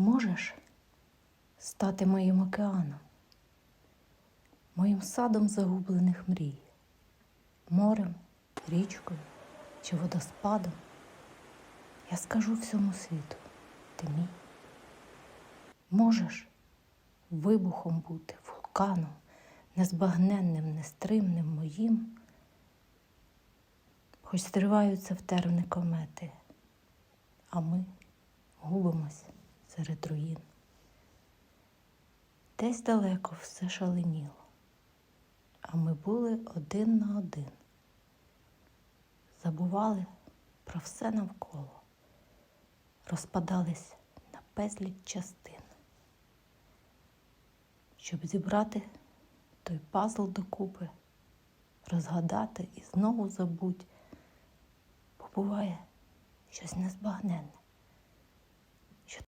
Можеш стати моїм океаном, моїм садом загублених мрій, морем, річкою чи водоспадом. Я скажу всьому світу, ти мій. Можеш вибухом бути, вулканом, незбагненним, нестримним моїм, хоч стриваються в терни комети, а ми губимось серед руїн. Десь далеко все шаленіло, а ми були один на один. Забували про все навколо, розпадались на безліч частин. Щоб зібрати той пазл докупи, розгадати і знову забудь, бо буває щось незбагненне.